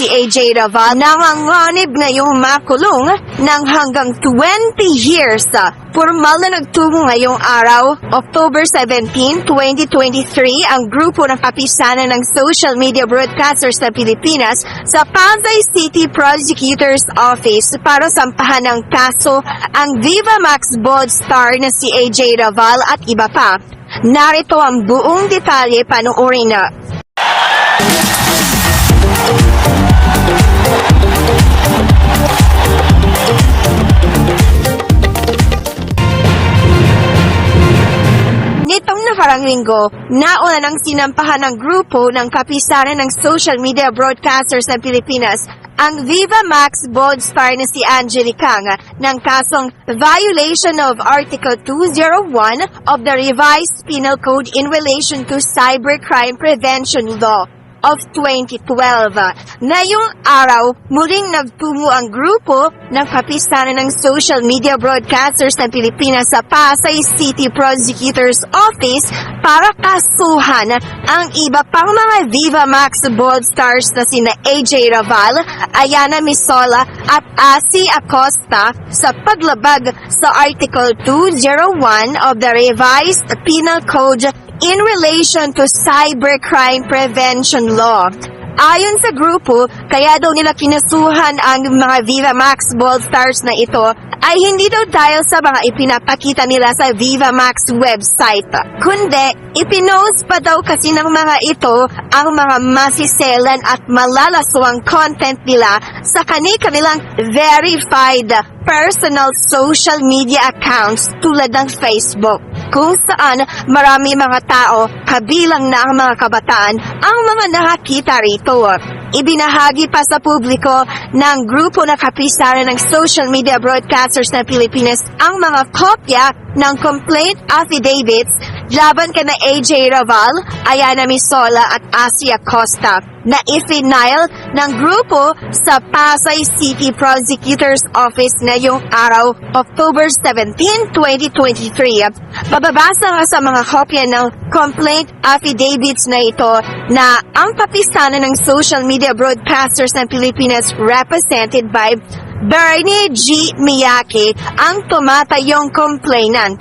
si AJ Raval nanganganib ngayong makulong ng hanggang 20 years. Formal na nagtungo ngayong araw, October 17, 2023, ang grupo ng kapisanan ng social media broadcasters sa Pilipinas sa Pasay City Prosecutor's Office para sampahan ng kaso ang Viva Max Bold star na si AJ Raval at iba pa. Narito ang buong detalye panoorin na. Nitong nakarang linggo, nauna nang sinampahan ng grupo ng kapisanan ng social media broadcasters ng Pilipinas ang Viva Max Bold star na si Angelica nga ng kasong violation of Article 201 of the Revised Penal Code in relation to Cybercrime Prevention Law of 2012. Ngayong araw, muling nagtungo ang grupo ng kapisanan ng social media broadcasters ng Pilipinas sa Pasay City Prosecutor's Office para kasuhan ang iba pang mga Viva Max Bold Stars na sina AJ Raval, Ayana Misola at Asi Acosta sa paglabag sa Article 201 of the Revised Penal Code in relation to cybercrime prevention law. Ayon sa grupo, kaya daw nila kinasuhan ang mga Viva Max Bold Stars na ito ay hindi daw dahil sa mga ipinapakita nila sa Viva Max website, kundi ipinost pa daw kasi ng mga ito ang mga masiselan at malalaswang content nila sa kani-kanilang verified personal social media accounts tulad ng Facebook, kung saan marami mga tao, kabilang na ang mga kabataan, ang mga nakakita rito. Ibinahagi pa sa publiko ng grupo na kapisaran ng social media broadcasters ng Pilipinas ang mga kopya ng complaint affidavits laban kina AJ Raval, Ayana Misola at Asia Costa na ifinail ng grupo sa Pasay City Prosecutor's Office ngayong araw, October 17, 2023. Bababasa nga sa mga kopya ng complaint affidavits na ito na ang kapisanan ng social media broadcasters ng Pilipinas represented by Bernie G. Miyake ang tumatayong complainant.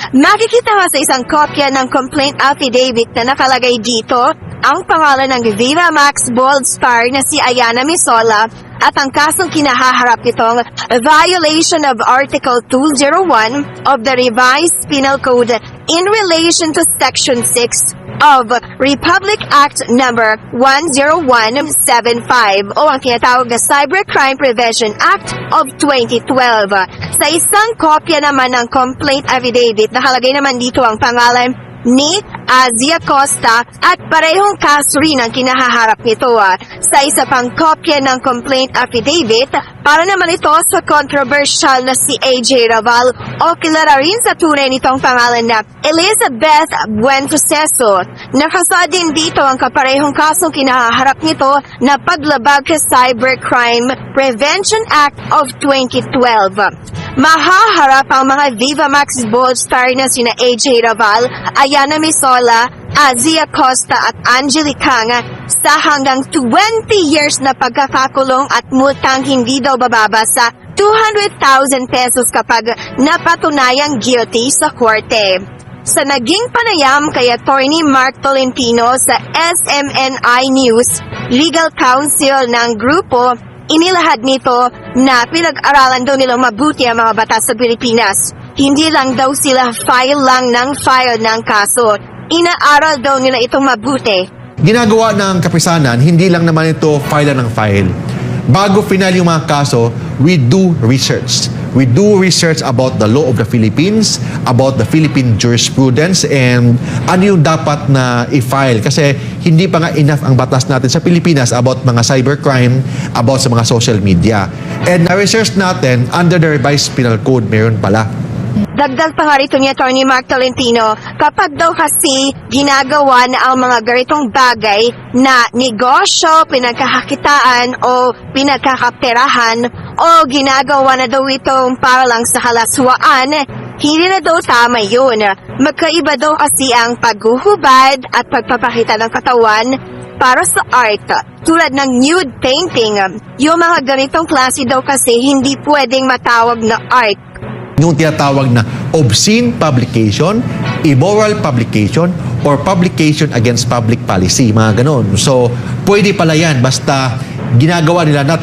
Makikita nga sa isang kopya ng complaint affidavit na nakalagay dito ang pangalan ng Viva Max Bold Star na si Ayana Misola at ang kasong kinahaharap nitong violation of Article 201 of the Revised Penal Code in relation to Section 6 of Republic Act Number 10175 o ang tinatawag na Cybercrime Prevention Act of 2012. Sa isang kopya naman ng complaint affidavit, nakalagay naman dito ang pangalan ni Azia Costa at parehong kaso rin ang kinahaharap nito ah. sa isa pang kopya ng complaint affidavit para naman ito sa controversial na si AJ Raval o kilala rin sa tunay nitong pangalan na Elizabeth Buenproceso. Nakasad din dito ang kaparehong kasong kinahaharap nito na paglabag sa Cybercrime Prevention Act of 2012. Mahaharap ang mga Viva Max Bold star na sina AJ Raval, Ayana Misola, Azia Costa at Angelica nga sa hanggang 20 years na pagkakakulong at multang hindi daw bababa sa 200,000 pesos kapag napatunayang guilty sa korte. Sa naging panayam kay Attorney Mark Tolentino sa SMNI News, legal counsel ng grupo, inilahad nito na pinag-aralan daw nilang mabuti ang mga batas sa Pilipinas. Hindi lang daw sila file lang ng file ng kaso. Inaaral daw nila itong mabuti. Ginagawa ng kapisanan, hindi lang naman ito file ng file. Bago final yung mga kaso, we do research. We do research about the law of the Philippines, about the Philippine jurisprudence, and ano yung dapat na i-file. Kasi hindi pa nga enough ang batas natin sa Pilipinas about mga cybercrime, about sa mga social media. And na-research natin, under the revised penal code, meron pala. Dagdag pa nga rito ni Atty. Mark Tolentino, kapag daw kasi ginagawa na ang mga ganitong bagay na negosyo, pinagkakakitaan o pinagkakaperahan o ginagawa na daw itong para lang sa kalaswaan, hindi na daw tama yun. Magkaiba daw kasi ang paghuhubad at pagpapakita ng katawan para sa art, tulad ng nude painting. Yung mga ganitong klase daw kasi hindi pwedeng matawag na art. yung tinatawag na obscene publication, immoral publication, or publication against public policy, mga ganon. So, pwede pala yan basta ginagawa nila not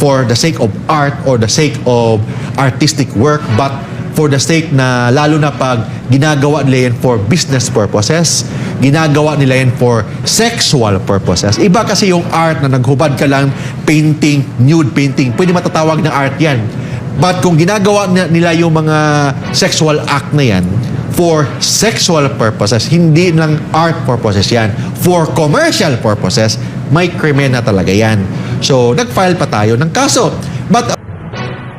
for the sake of art or the sake of artistic work, but for the sake na lalo na pag ginagawa nila yan for business purposes, ginagawa nila yan for sexual purposes. Iba kasi yung art na naghubad ka lang, painting, nude painting, pwede matatawag na art yan. But kung ginagawa na- nila yung mga sexual act na yan for sexual purposes, hindi lang art purposes yan. For commercial purposes, may krimen na talaga yan. So, nag-file pa tayo ng kaso. But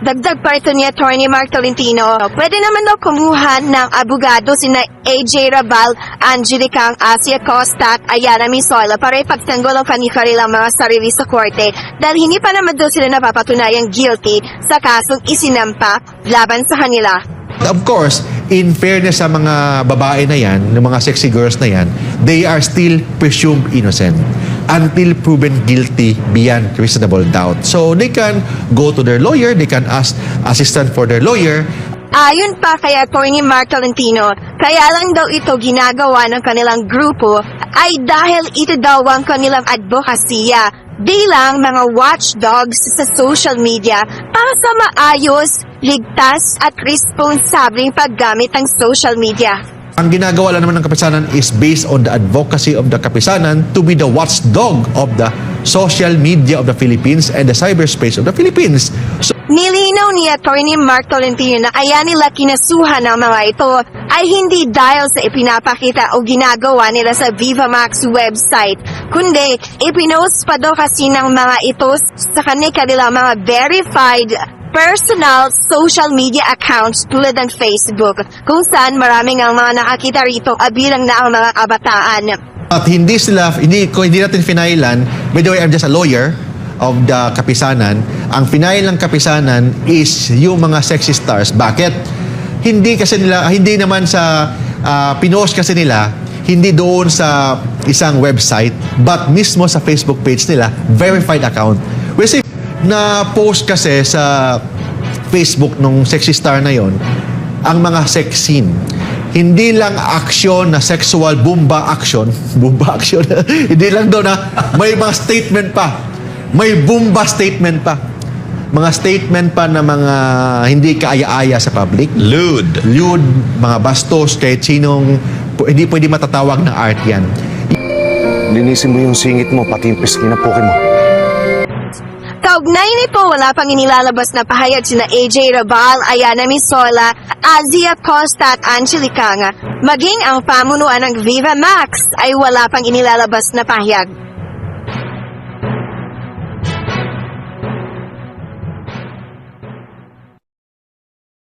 Dagdag pa ito ni Attorney Mark Tolentino, pwede naman daw kumuha ng abogado sina AJ Rabal, Angelica Asia Costa at Ayana Misola para ipagtanggol ang kanilang mga sarili sa korte. Dahil hindi pa naman daw sila napapatunayang guilty sa kasong isinampa laban sa kanila. Of course, in fairness sa mga babae na yan, ng mga sexy girls na yan, they are still presumed innocent until proven guilty beyond reasonable doubt. So they can go to their lawyer, they can ask assistant for their lawyer, Ayon pa kay Attorney Mark Tolentino, kaya lang daw ito ginagawa ng kanilang grupo ay dahil ito daw ang kanilang advokasya bilang mga watchdogs sa social media para sa maayos, ligtas at responsableng paggamit ng social media. Ang ginagawa lang naman ng kapisanan is based on the advocacy of the kapisanan to be the watchdog of the social media of the Philippines and the cyberspace of the Philippines. So, Nilinaw ni Attorney Mark Tolentino na kaya nila kinasuhan ng mga ito ay hindi dahil sa ipinapakita o ginagawa nila sa Viva Max website, kundi ipinost pa daw kasi ng mga ito sa kanilang mga verified personal social media accounts tulad ng Facebook, kung saan maraming ang mga nakakita rito abilang na ang mga kabataan. At hindi sila, hindi, ko hindi natin finailan, by the way, I'm just a lawyer of the kapisanan. Ang final ng kapisanan is yung mga sexy stars. Bakit? Hindi kasi nila, hindi naman sa, ah, pinost kasi nila, hindi doon sa isang website, but mismo sa Facebook page nila, verified account. Kasi na post kasi sa Facebook nung sexy star na yon ang mga sex scene. Hindi lang action na sexual bomba action, bomba action, hindi lang doon na may mga statement pa. May bomba statement pa. Mga statement pa na mga hindi kaaya-aya sa public. Lewd. Lewd, mga bastos, kahit sinong hindi pwede matatawag na art yan. Linisin mo yung singit mo, pati yung pisngi ng poke mo. Nito, wala pang inilalabas na pahayag sina AJ Rabal, Ayana Misola, Azia Costa at Angelica nga. Maging ang pamunuan ng Viva Max ay wala pang inilalabas na pahayag.